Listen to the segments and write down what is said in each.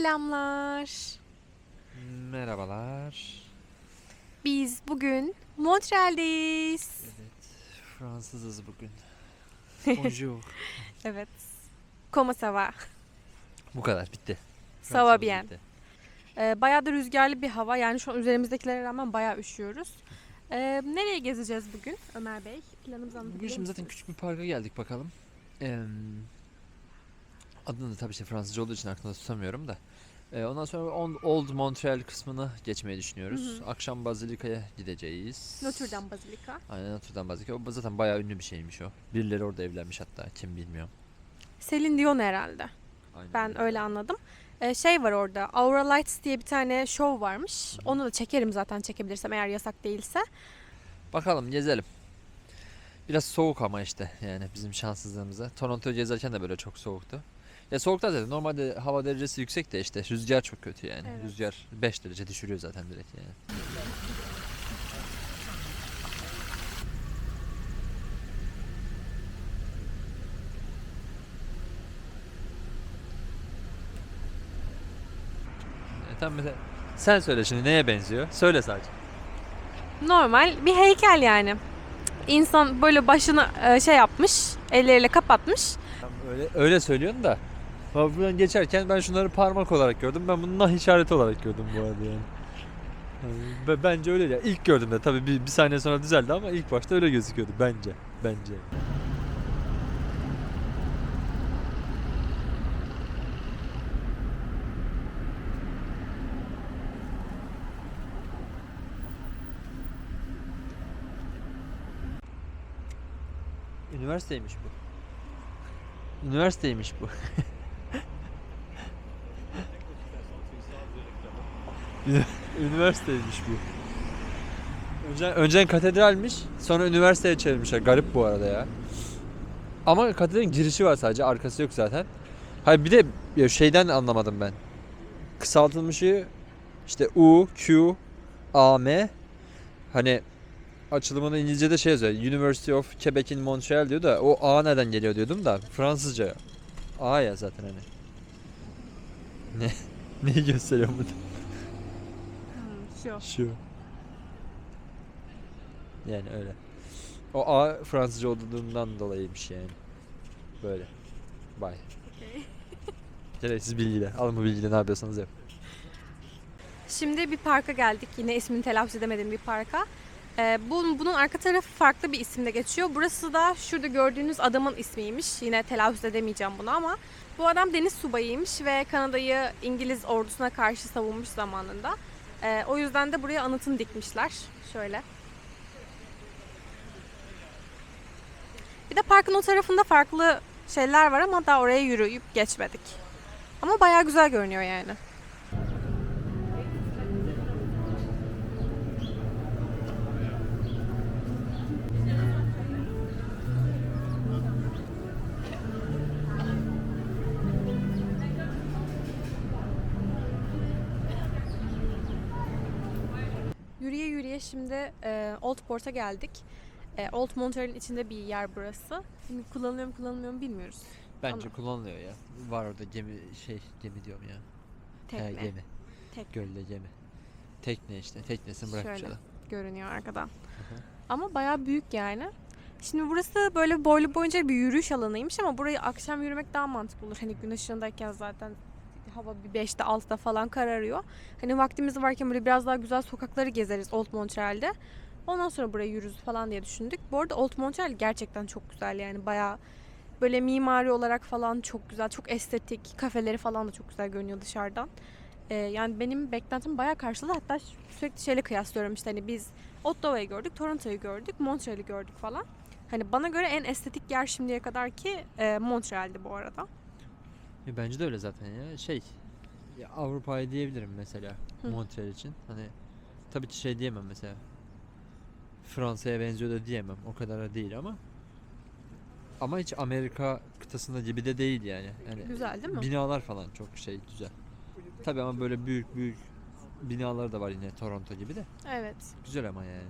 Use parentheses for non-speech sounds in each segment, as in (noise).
Selamlar. Merhabalar. Biz bugün Montreal'deyiz. Evet, Fransızız bugün. (laughs) Bonjour. Evet. Comment ça va? Bu kadar, bitti. Ça va bien. Ee, bayağı da rüzgarlı bir hava. Yani şu an üzerimizdekilere rağmen bayağı üşüyoruz. Ee, nereye gezeceğiz bugün Ömer Bey? Planımızı Bugün anlatabilir şimdi zaten küçük bir parka geldik bakalım. Ee, adını da tabii işte Fransızca olduğu için aklımda tutamıyorum da. Ee, ondan sonra On- Old Montreal kısmını geçmeyi düşünüyoruz. Hı Akşam Bazilika'ya gideceğiz. Notre Dame Bazilika. Aynen Notre Dame Bazilika. O zaten bayağı ünlü bir şeymiş o. Birileri orada evlenmiş hatta kim bilmiyor. Selin Dion herhalde. Aynen Ben öyle anladım. Ee, şey var orada. Aura Lights diye bir tane show varmış. Onu da çekerim zaten çekebilirsem eğer yasak değilse. Bakalım gezelim. Biraz soğuk ama işte yani bizim şanssızlığımıza. Toronto'yu gezerken de böyle çok soğuktu. Ya soğukta zaten normalde hava derecesi yüksek de işte rüzgar çok kötü yani. Evet. Rüzgar 5 derece düşürüyor zaten direkt yani. E, tamam mesela sen söyle şimdi neye benziyor? Söyle sadece. Normal bir heykel yani. İnsan böyle başını e, şey yapmış, elleriyle kapatmış. Öyle öyle söylüyorsun da. Buradan geçerken ben şunları parmak olarak gördüm. Ben bunu nah işareti olarak gördüm bu arada yani. Yani be- bence öyle ya. İlk gördüğümde tabii bir, bir saniye sonra düzeldi ama ilk başta öyle gözüküyordu bence. Bence. Üniversiteymiş bu. Üniversiteymiş bu. (laughs) Üniversiteymiş bu. Önce, önceden katedralmiş, sonra üniversiteye çevirmişler. Garip bu arada ya. Ama katedralin girişi var sadece, arkası yok zaten. Hayır bir de ya şeyden anlamadım ben. Kısaltılmışı işte U, Q, A, M. Hani açılımını İngilizce'de şey yazıyor. University of Quebec in Montreal diyor da o A neden geliyor diyordum da Fransızca. A ya zaten hani. Ne? (laughs) Neyi gösteriyor burada? Şu. Şu. Yani öyle. O A Fransızca olduğundan dolayıymış yani. Böyle. Bay. (laughs) Gereksiz bilgiler. Alın bu bilgiyle ne yapıyorsanız yapın. Şimdi bir parka geldik. Yine ismini telaffuz edemedim bir parka. Ee, bunun, bunun arka tarafı farklı bir isimle geçiyor. Burası da şurada gördüğünüz adamın ismiymiş. Yine telaffuz edemeyeceğim bunu ama bu adam deniz subayıymış ve Kanada'yı İngiliz ordusuna karşı savunmuş zamanında. Ee, o yüzden de buraya anıtını dikmişler. Şöyle. Bir de parkın o tarafında farklı şeyler var ama daha oraya yürüyüp geçmedik. Ama bayağı güzel görünüyor yani. Şimdi e, Old Port'a geldik. E, Old Montreal'in içinde bir yer burası. Şimdi kullanılıyor mu kullanılmıyor mu bilmiyoruz. Bence Ama- kullanılıyor ya. Var orada gemi şey gemi diyorum ya. Tekne. He, gemi. Tekne Gölde gemi. Tekne işte. Teknesini bırakmış Şöyle. adam. görünüyor arkadan. Ama bayağı büyük yani. Şimdi burası böyle boylu boyunca bir yürüyüş alanıymış ama burayı akşam yürümek daha mantıklı olur. Hani gün ışığındayken zaten hava bir 5'te 6'da falan kararıyor. Hani vaktimiz varken böyle biraz daha güzel sokakları gezeriz Old Montreal'de. Ondan sonra buraya yürürüz falan diye düşündük. Bu arada Old Montreal gerçekten çok güzel yani bayağı böyle mimari olarak falan çok güzel, çok estetik. Kafeleri falan da çok güzel görünüyor dışarıdan. Ee, yani benim beklentim bayağı karşıladı. Hatta sürekli şeyle kıyaslıyorum işte hani biz Ottawa'yı gördük, Toronto'yu gördük, Montreal'i gördük falan. Hani bana göre en estetik yer şimdiye kadar ki e, Montreal'di bu arada. Ya bence de öyle zaten ya. Şey ya Avrupa'yı diyebilirim mesela Hı. Montreal için. Hani tabii ki şey diyemem mesela. Fransa'ya benziyor da diyemem. O kadar da değil ama. Ama hiç Amerika kıtasında gibi de değil yani. yani Güzel değil mi? Binalar falan çok şey güzel. Tabii ama böyle büyük büyük binalar da var yine Toronto gibi de. Evet. Güzel ama yani.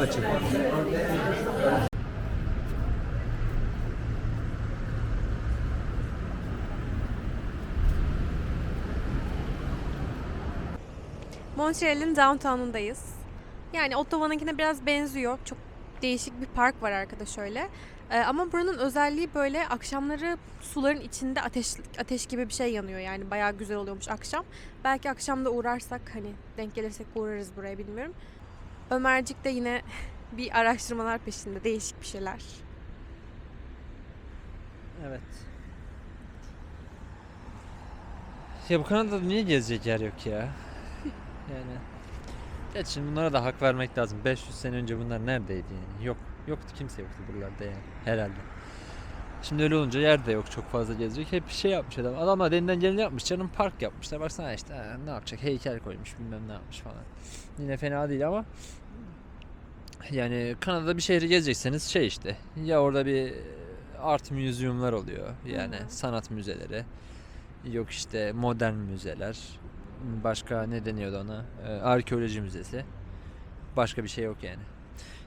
Açık. Montreal'in downtown'undayız. Yani Ottawa'nınkine biraz benziyor. Çok değişik bir park var arkada şöyle. Ee, ama buranın özelliği böyle akşamları suların içinde ateş ateş gibi bir şey yanıyor. Yani bayağı güzel oluyormuş akşam. Belki akşam da uğrarsak hani denk gelirsek uğrarız buraya bilmiyorum. Ömercik de yine (laughs) bir araştırmalar peşinde. Değişik bir şeyler. Evet. Ya bu Kanada'da niye gezecek yer yok ya? (laughs) yani. Geç şimdi bunlara da hak vermek lazım. 500 sene önce bunlar neredeydi yani? Yok. Yoktu kimse yoktu buralarda yani. Herhalde. Şimdi öyle olunca yer de yok çok fazla gezecek. Hep şey yapmış adam. Adamlar elinden geleni yapmış. Canım park yapmışlar. Baksana işte ha, ne yapacak? Heykel koymuş bilmem ne yapmış falan. Yine fena değil ama yani Kanada'da bir şehri gezecekseniz şey işte ya orada bir art müzyumlar oluyor yani hı. sanat müzeleri yok işte modern müzeler başka ne deniyordu ona Ee, arkeoloji müzesi başka bir şey yok yani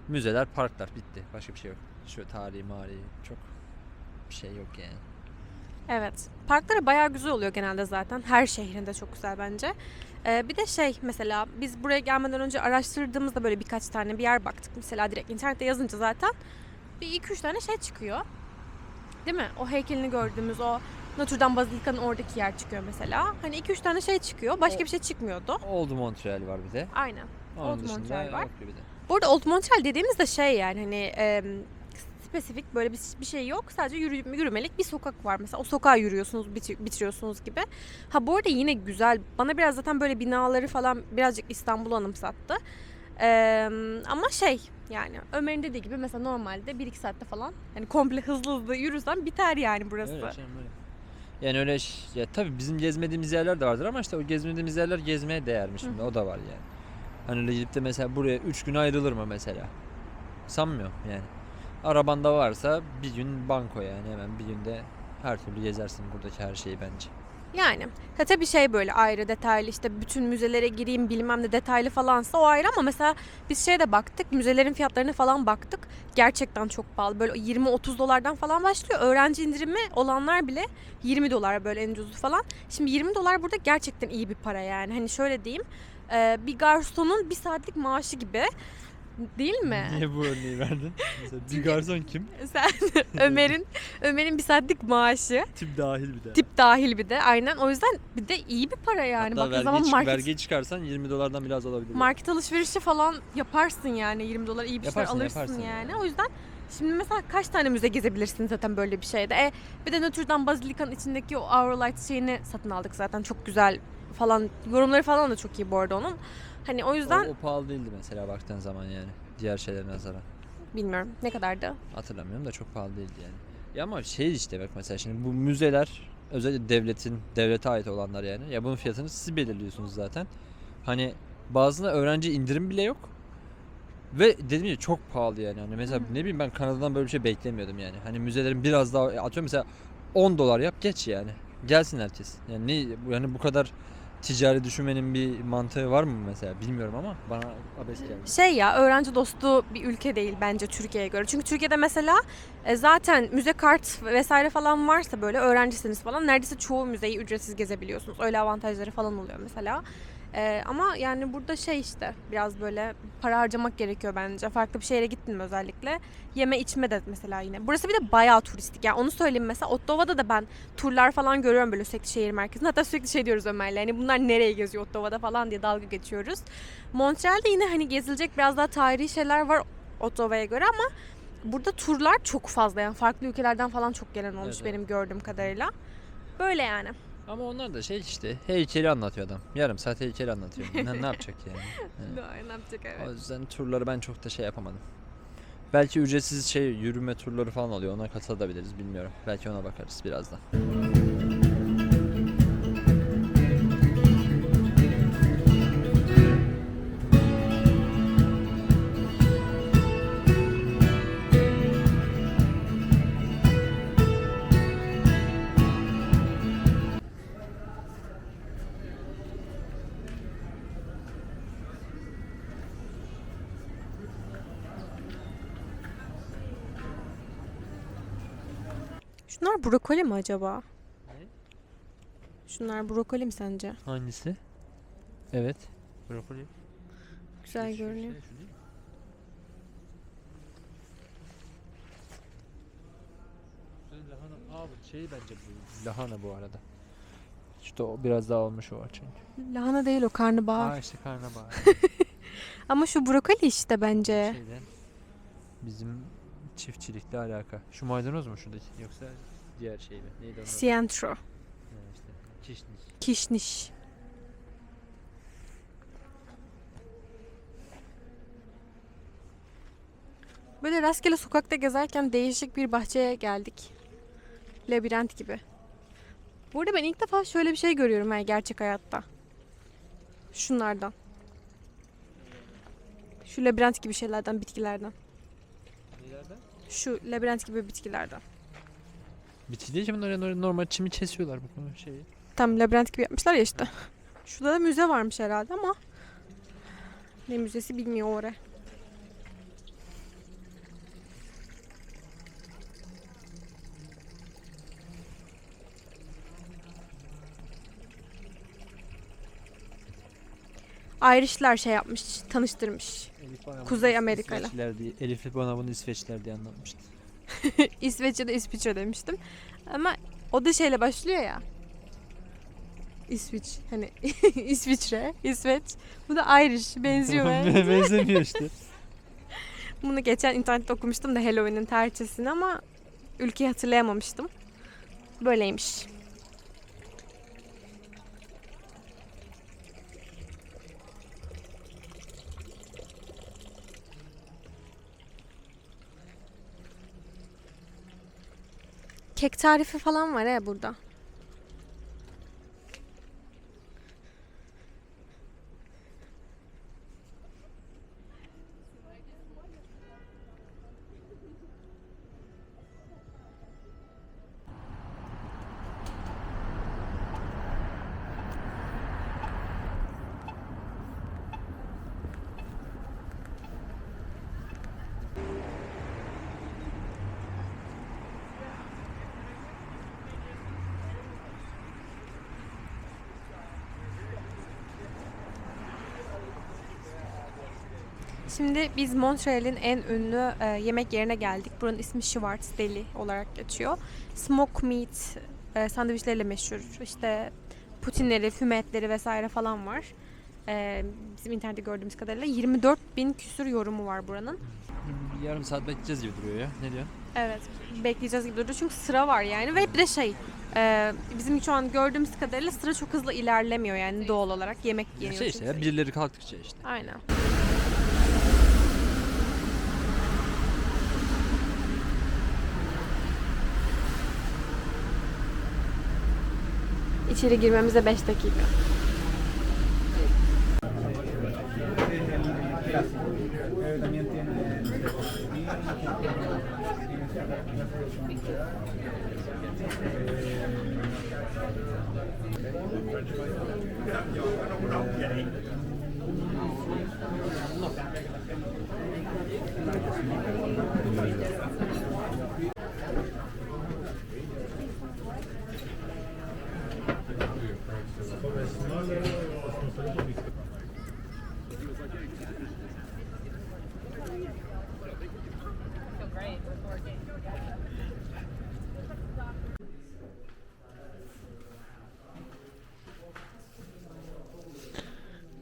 müzeler parklar bitti başka bir şey yok şu tarihi mari çok bir şey yok yani Evet. Parkları bayağı güzel oluyor genelde zaten. Her şehrinde çok güzel bence. Ee, bir de şey mesela biz buraya gelmeden önce araştırdığımızda böyle birkaç tane bir yer baktık. Mesela direkt internette yazınca zaten bir iki üç tane şey çıkıyor. Değil mi? O heykelini gördüğümüz o Notre Dame Bazilika'nın oradaki yer çıkıyor mesela. Hani iki üç tane şey çıkıyor. Başka O- bir şey çıkmıyordu. Old Montreal var bir de Aynen. onun Old Montreal var. bir de. Bu arada Old Montreal dediğimiz de şey yani hani e, spesifik böyle bir, bir şey yok. Sadece yürü, yürümelik bir sokak var mesela. O sokağa yürüyorsunuz, biti- bitiriyorsunuz gibi. Ha bu arada yine güzel. Bana biraz zaten böyle binaları falan birazcık İstanbul anımsattı. E, ama şey yani Ömer'in dediği gibi mesela normalde 1-2 saatte falan hani komple hızlı hızlı yürürsen biter yani burası. Öyle canım, öyle. Yani öyle ş- ya tabii bizim gezmediğimiz yerler de vardır ama işte o gezmediğimiz yerler gezmeye değer mi şimdi o da var yani. Hani öyle gidip de mesela buraya 3 gün ayrılır mı mesela? Sanmıyorum yani. Arabanda varsa bir gün banko yani hemen bir günde her türlü gezersin buradaki her şeyi bence. Yani ha tabii şey böyle ayrı detaylı işte bütün müzelere gireyim bilmem ne detaylı falansa o ayrı ama mesela biz şeye de baktık müzelerin fiyatlarına falan baktık. Gerçekten çok pahalı böyle 20-30 dolardan falan başlıyor. Öğrenci indirimi olanlar bile 20 dolar böyle en ucuzu falan. Şimdi 20 dolar burada gerçekten iyi bir para yani hani şöyle diyeyim bir garsonun bir saatlik maaşı gibi değil mi? Niye bu örneği verdin? Mesela bir garson kim? Sen (laughs) Ömer'in Ömer'in bir saatlik maaşı Tip dahil bir de. tip dahil bir de aynen o yüzden bir de iyi bir para yani. Hatta vergi, zaman market vergiyi çıkarsan 20 dolardan biraz alabilir. market alışverişi falan yaparsın yani 20 dolar iyi bir şeyler alırsın yaparsın yani. yani. O yüzden şimdi mesela kaç tane müze gezebilirsin zaten böyle bir şeyde. E, bir de Notre Dame Bazilika'nın içindeki o Aurolight şeyini satın aldık zaten çok güzel falan yorumları falan da çok iyi bu arada onun. Hani o yüzden O, o pahalı değildi mesela baktığın zaman yani. Diğer şeylere nazaran. bilmiyorum ne kadardı. Hatırlamıyorum da çok pahalı değildi yani. Ya ama şey işte bak mesela şimdi bu müzeler özellikle devletin devlete ait olanlar yani. Ya bunun fiyatını siz belirliyorsunuz zaten. Hani bazısında öğrenci indirim bile yok. Ve dediğim gibi çok pahalı yani. Hani mesela ne bileyim ben Kanada'dan böyle bir şey beklemiyordum yani. Hani müzelerin biraz daha atıyorum mesela 10 dolar yap geç yani. Gelsin herkes. Yani ne yani bu kadar ticari düşünmenin bir mantığı var mı mesela bilmiyorum ama bana abes geldi. Şey ya öğrenci dostu bir ülke değil bence Türkiye'ye göre. Çünkü Türkiye'de mesela e, zaten müze kart vesaire falan varsa böyle öğrencisiniz falan neredeyse çoğu müzeyi ücretsiz gezebiliyorsunuz. Öyle avantajları falan oluyor mesela. E, ama yani burada şey işte biraz böyle para harcamak gerekiyor bence. Farklı bir şehre gittin mi özellikle. Yeme içme de mesela yine. Burası bir de bayağı turistik. Yani onu söyleyeyim mesela Ottawa'da da ben turlar falan görüyorum böyle sürekli şehir merkezinde. Hatta sürekli şey diyoruz Ömer'le. Hani bunlar nereye geziyor Ottawa'da falan diye dalga geçiyoruz. Montreal'de yine hani gezilecek biraz daha tarihi şeyler var Ottawa'ya göre ama burada turlar çok fazla yani farklı ülkelerden falan çok gelen olmuş Evet, benim gördüğüm kadarıyla. Böyle yani. Ama onlar da şey işte heykeli anlatıyor adam. Yarım saat heykeli anlatıyor. ne, ne yapacak yani? (laughs) Ne yapacak O yüzden turları ben çok da şey yapamadım. Belki ücretsiz şey yürüme turları falan oluyor. Ona katılabiliriz bilmiyorum. Belki ona bakarız birazdan. Mi acaba? Ne? Şunlar brokoli mi sence? Hangisi? Evet. Brokoli. Güzel görünüyor. Lahana, abi şey bence bu. Lahana bu arada. İşte o biraz daha olmuş o çünkü. Lahana değil o karnabahar. Aa işte karnabahar. (laughs) Ama şu brokoli işte bence. Şeyden, bizim çiftçilikle alaka. Şu maydanoz mu şuradaki yoksa diğer şey mi? Neydi onun? adı? Sientro. Ha, işte. Kişniş. Kişniş. Böyle rastgele sokakta gezerken değişik bir bahçeye geldik. Labirent gibi. Burada ben ilk defa şöyle bir şey görüyorum ha, gerçek hayatta. Şunlardan. Şu labirent gibi şeylerden, bitkilerden. Nelerden? Şu labirent gibi bitkilerden. Bitki değil bunlar yani normal çimi kesiyorlar bu şeyi. Tam labirent gibi yapmışlar ya işte. Şurada da müze varmış herhalde ama ne müzesi bilmiyor oraya. Irish'ler şey yapmış, tanıştırmış. Elif bana Kuzey Amerika'yla. Elif bana bunu İsveçliler diye anlatmıştı. (laughs) İsveç ya da İsviçre demiştim. Ama o da şeyle başlıyor ya. İsviç. Hani (laughs) İsviçre, İsveç. Bu da Irish. Benziyor (laughs) bence. Benzemiyor işte. Bunu geçen internette okumuştum da Halloween'in tarihçesini ama ülkeyi hatırlayamamıştım. Böyleymiş. Kek tarifi falan var ya burada. Şimdi biz Montreal'in en ünlü e, yemek yerine geldik. Buranın ismi Schwartz Deli olarak geçiyor. Smoke meat e, sandviçleriyle meşhur. İşte putinleri, fümetleri vesaire falan var. E, bizim internette gördüğümüz kadarıyla 24 bin küsür yorumu var buranın. Yarım saat bekleyeceğiz gibi duruyor ya. Ne diyorsun? Evet. Bekleyeceğiz gibi duruyor çünkü sıra var yani ve bir de şey e, bizim şu an gördüğümüz kadarıyla sıra çok hızlı ilerlemiyor yani doğal olarak yemek yeniyor. Şey işte ya birileri kalktıkça işte. Aynen. İçeri girmemize 5 dakika.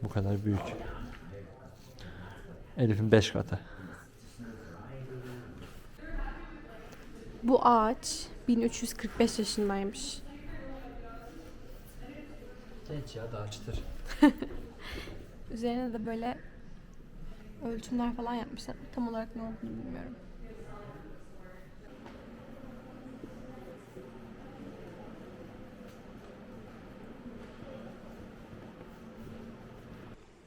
Bu kadar büyük. Elif'in 5 katı. Bu ağaç 1345 yaşındaymış. Genç ya daha çıtır. (laughs) Üzerine de böyle ölçümler falan yapmışlar. Tam olarak ne olduğunu bilmiyorum.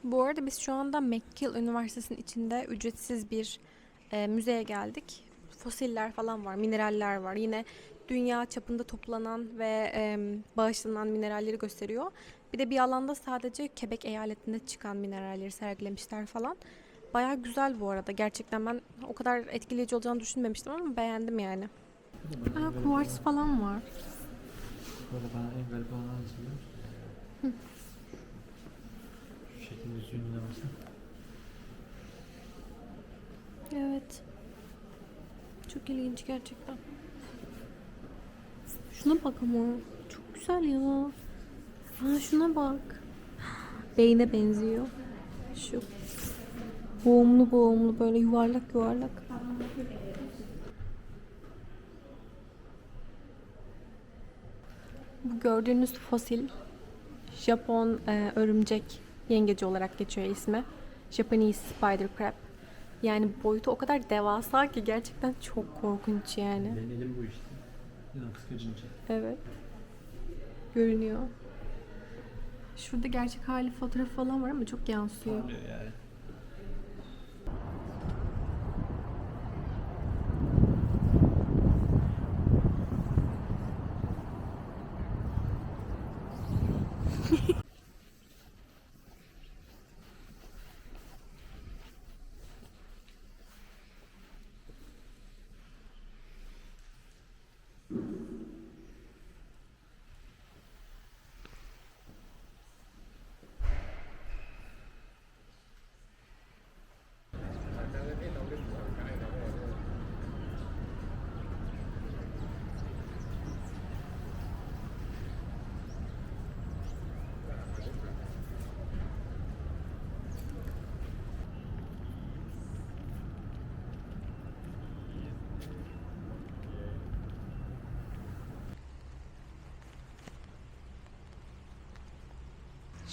Bu arada biz şu anda McGill Üniversitesi'nin içinde ücretsiz bir e, müzeye geldik. Fosiller falan var, mineraller var. Yine dünya çapında toplanan ve e, bağışlanan mineralleri gösteriyor. Bir de bir alanda sadece Quebec eyaletinde çıkan mineralleri sergilemişler falan. Baya güzel bu arada. Gerçekten ben o kadar etkileyici olacağını düşünmemiştim ama beğendim yani. Aa, kuvars falan var. Musun? Şu şekilde suyun inlemesi. Evet. Çok ilginç gerçekten. Şuna bak ama. Çok güzel ya. Ha şuna bak. Beyne benziyor. Şu. Boğumlu boğumlu böyle yuvarlak yuvarlak. Bu gördüğünüz fosil Japon e, örümcek yengeci olarak geçiyor ismi. Japanese spider crab. Yani boyutu o kadar devasa ki gerçekten çok korkunç yani. Benim elim bu işte. Kıskacınca. Evet. Görünüyor. Şurada gerçek hali fotoğrafı falan var ama çok yansıyor. yani.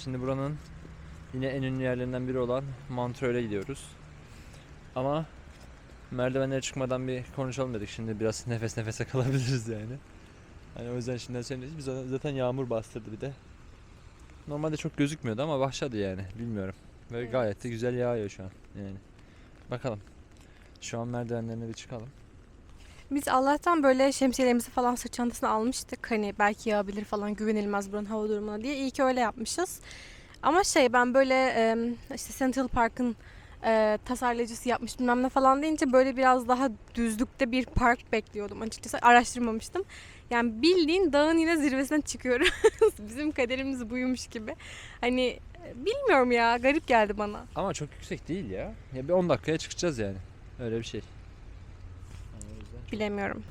Şimdi buranın yine en ünlü yerlerinden biri olan Montreux'e gidiyoruz. Ama merdivenlere çıkmadan bir konuşalım dedik. Şimdi biraz nefes nefese (laughs) kalabiliriz yani. Hani o yüzden şimdiden söylemeyiz. Biz zaten yağmur bastırdı bir de. Normalde çok gözükmüyordu ama başladı yani. Bilmiyorum. Ve Evet. gayet de güzel yağıyor şu an. Yani. Bakalım. Şu an merdivenlerine bir çıkalım. Biz Allah'tan böyle şemsiyelerimizi falan sırt çantasına almıştık. Hani belki yağabilir falan güvenilmez buranın hava durumuna diye. İyi ki öyle yapmışız. Ama şey ben böyle işte Central Park'ın e, tasarlayıcısı yapmış bilmem ne falan deyince böyle biraz daha düzlükte bir park bekliyordum açıkçası. Araştırmamıştım. Yani bildiğin dağın yine zirvesinden çıkıyoruz. (laughs) Bizim kaderimiz buymuş gibi. Hani bilmiyorum ya garip geldi bana. Ama çok yüksek değil ya. Ya bir 10 dakikaya çıkacağız yani. Öyle bir şey. Bilemiyorum.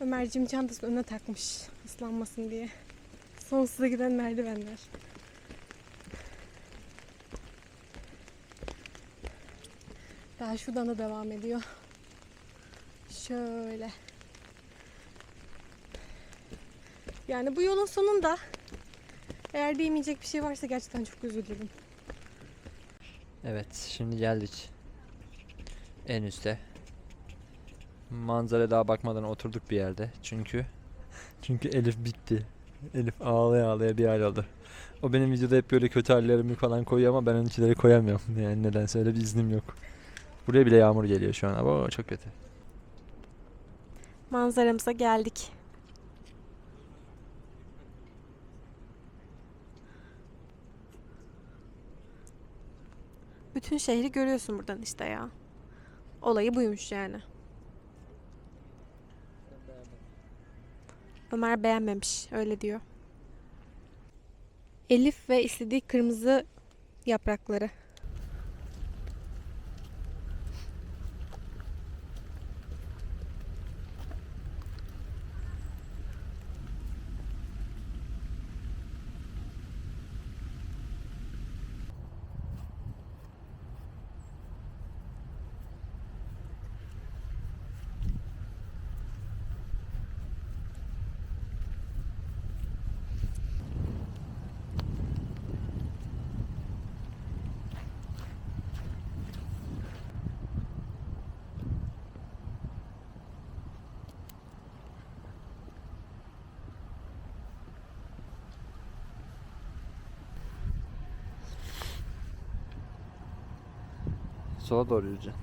Ömerciğim çantasını önüne takmış ıslanmasın diye. Sonsuza giden merdivenler. Daha şuradan da devam ediyor. Şöyle. Yani bu yolun sonunda eğer değmeyecek bir şey varsa gerçekten çok üzülürüm. Evet, şimdi geldik. En üste. Manzara daha bakmadan oturduk bir yerde. Çünkü (laughs) çünkü Elif bitti. Elif ağlaya ağlaya bir hal oldu. O benim videoda hep böyle kötü hallerimi falan koyuyor ama ben onunkileri koyamıyorum. (laughs) Yani nedense öyle bir iznim yok. Buraya bile yağmur geliyor şu an. Ama çok kötü. Manzaramıza geldik. Bütün şehri görüyorsun buradan işte ya. Olayı buymuş yani. Ömer beğenmemiş, öyle diyor. Elif ve istediği kırmızı yaprakları. Sola doğru yürüyeceksin.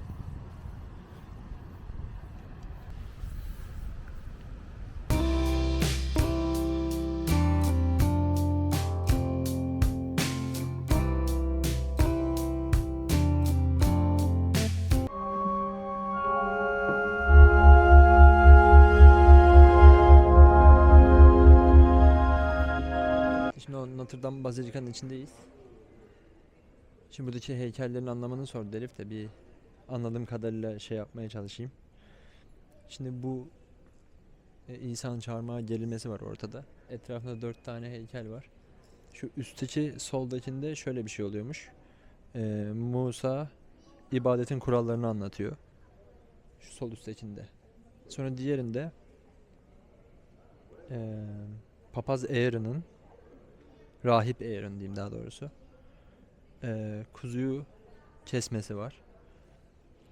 Notre Dame Bazilika'nın içindeyiz. Şimdi buradaki heykellerin anlamını sordu Elif de bir anladığım kadarıyla şey yapmaya çalışayım. Şimdi bu e, İsa'nın çarmıha gerilmesi var ortada. Etrafında dört tane heykel var. Şu üstteki soldakinde şöyle bir şey oluyormuş. E, Musa ibadetin kurallarını anlatıyor. Şu sol üsttekinde. Sonra diğerinde e, Papaz Aaron'ın Rahip Aaron diyeyim daha doğrusu. E, kuzuyu kesmesi var.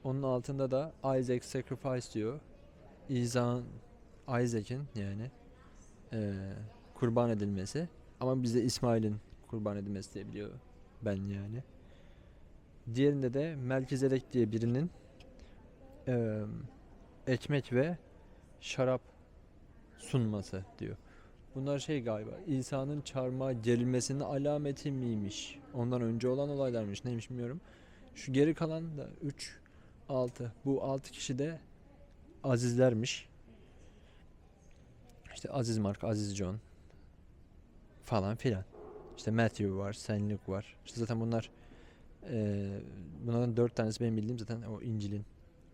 Onun altında da Isaac Sacrifice diyor. İzan Isaac'in yani eee, kurban edilmesi. Ama bize İsmail'in kurban edilmesi diye biliyor ben yani. Diğerinde de Melkizedek diye birinin eee, ekmek ve şarap sunması diyor. Bunlar şey galiba İsa'nın çarmıha gerilmesinin alameti miymiş? Ondan önce olan olaylarmış neymiş bilmiyorum. Şu geri kalan da 3 6. Bu 6 kişi de azizlermiş. İşte Aziz Mark, Aziz John falan filan. İşte Matthew var, Luke var. İşte zaten bunlar eee bunların dört tanesi benim bildiğim zaten o İncil'in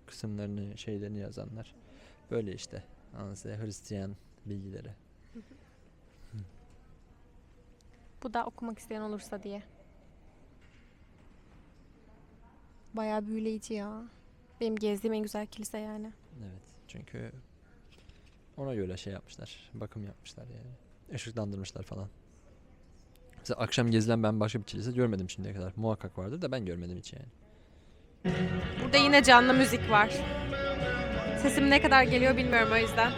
kısımlarını, şeylerini yazanlar. Böyle işte. Size Hristiyan bilgileri. Bu da okumak isteyen olursa diye. Bayağı büyüleyici ya. Benim gezdiğim en güzel kilise yani. Evet. Çünkü ona göre şey yapmışlar. Bakım yapmışlar yani. Işıklandırmışlar falan. Mesela akşam gezilen ben başka bir kilise görmedim şimdiye kadar. Muhakkak vardır da ben görmedim hiç yani. Burada yine canlı müzik var. Sesim ne kadar geliyor bilmiyorum o yüzden.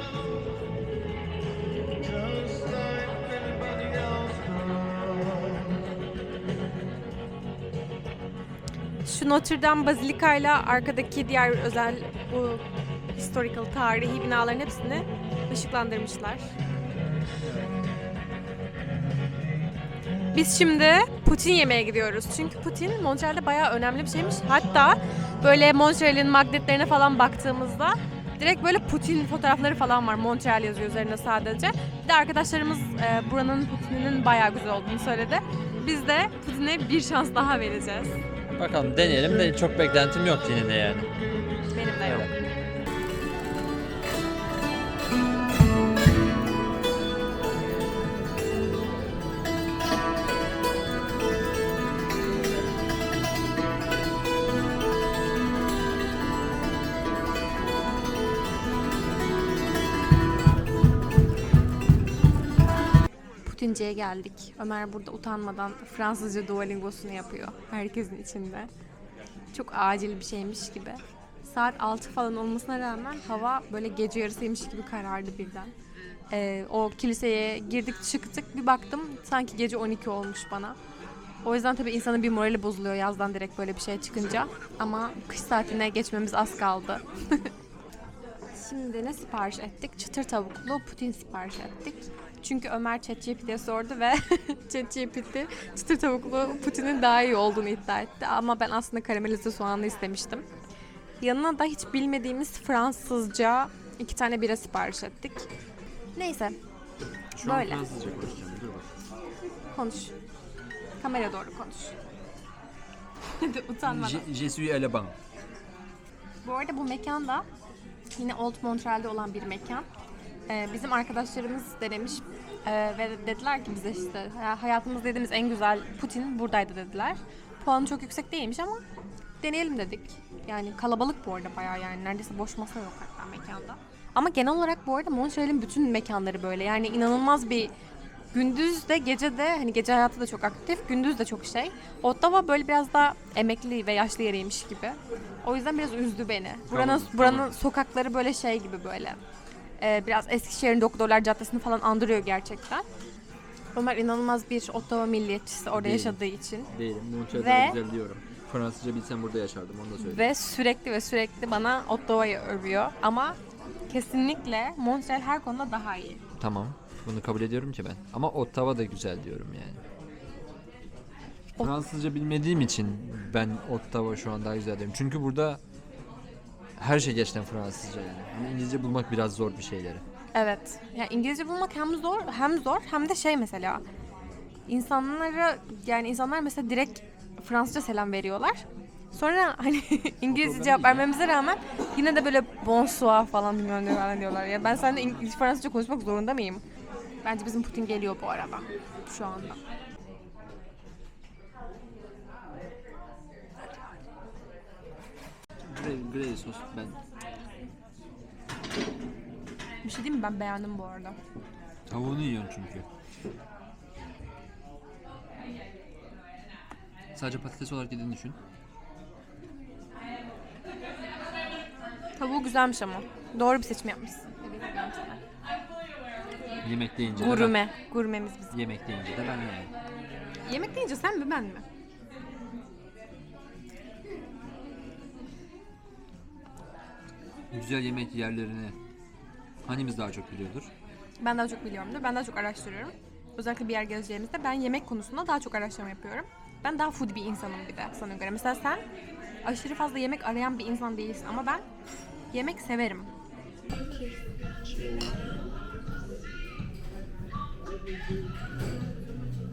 Şu Notre Dame Bazilika ile arkadaki diğer özel bu historical tarihi binaların hepsini ışıklandırmışlar. Biz şimdi Putin yemeye gidiyoruz. Çünkü Putin Montreal'de bayağı önemli bir şeymiş. Hatta böyle Montreal'in magnetlerine falan baktığımızda direkt böyle Putin fotoğrafları falan var. Montreal yazıyor üzerine sadece. Bir de arkadaşlarımız e, buranın Putin'inin bayağı güzel olduğunu söyledi. Biz de Putin'e bir şans daha vereceğiz. Bakalım deneyelim de çok beklentim yok yine de yani. Putince'ye geldik. Ömer burada utanmadan Fransızca Duolingosunu yapıyor. Herkesin içinde. Çok acil bir şeymiş gibi. Saat 6 falan olmasına rağmen hava böyle gece yarısıymış gibi karardı birden. Ee, o kiliseye girdik çıktık bir baktım sanki gece 12 olmuş bana. O yüzden tabii insanın bir morali bozuluyor yazdan direkt böyle bir şey çıkınca. Ama kış saatine geçmemiz az kaldı. (laughs) Şimdi ne sipariş ettik? Çıtır tavuklu putin sipariş ettik. Çünkü Ömer ChatGPT'ye sordu ve (laughs) ChatGPT çıtır tavuklu putinin daha iyi olduğunu iddia etti. Ama ben aslında karamelize soğanlı istemiştim. Yanına da hiç bilmediğimiz Fransızca iki tane bira sipariş ettik. Neyse. Böyle. Konuş. Kamera doğru konuş. (laughs) Utanmadan. Je suis à la banque. Bu arada bu mekan da yine Old Montreal'de olan bir mekan. Ee, bizim arkadaşlarımız denemiş Ee, ve dediler ki bize işte "Ha- hayatımızda dediğimiz en güzel Putin buradaydı dediler. Puanı çok yüksek değilmiş ama deneyelim dedik. Yani kalabalık bu arada bayağı yani neredeyse boş masa yok hatta mekanda. Ama genel olarak bu arada Montreal'in bütün mekanları böyle yani inanılmaz bir gündüz de gece de hani gece hayatı da çok aktif, gündüz de çok şey. Ottawa böyle biraz daha emekli ve yaşlı yeriymiş gibi. O yüzden biraz üzdü beni. Buranın buranın sokakları böyle şey gibi böyle. Ee, biraz Eskişehir'in Doktorlar Caddesi'ni falan andırıyor gerçekten. Ömer inanılmaz bir Ottawa milliyetçisi orada Değilim. yaşadığı için. Değilim. Montreal Ve- güzel diyorum. Fransızca bilsem burada yaşardım onu da söyleyeyim. Ve sürekli ve sürekli bana Ottawa'yı övüyor. Ama kesinlikle Montreal her konuda daha iyi. Tamam. Bunu kabul ediyorum ki ben. Ama Ottawa da güzel diyorum yani. Fransızca bilmediğim için ben Ottawa şu an daha güzel diyorum. Çünkü burada her şey gerçekten Fransızca yani. Hani İngilizce bulmak biraz zor bir şeyleri. Evet. Yani İngilizce bulmak hem zor hem zor hem de şey mesela insanlara yani insanlar mesela direkt Fransızca selam veriyorlar. Sonra hani (laughs) İngilizce cevap vermemize rağmen yine de böyle bonsoir falan bilmem ne falan diyorlar. Ya ben seninle İngilizce Fransızca konuşmak zorunda mıyım? Bence bizim Putin geliyor bu arada şu anda. Grey sos ben. Bir şey diyeyim mi? Ben beğendim bu arada. Tavuğunu yiyorsun çünkü. Sadece patates olarak yediğini düşün. Tavuğu güzelmiş ama. Doğru bir seçim yapmışsın. Yemek deyince de. Gurme. Gurmemiz bizim. Yemek deyince de ben yani. Yemek deyince sen mi ben mi? Güzel yemek yerlerini hangimiz daha çok biliyordur? Ben daha çok biliyorumdur. Ben daha çok araştırıyorum. Özellikle bir yer gezeceğimizde ben yemek konusunda daha çok araştırma yapıyorum. Ben daha food bir insanım bir de sana göre. Mesela sen aşırı fazla yemek arayan bir insan değilsin ama ben yemek severim.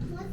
Moi,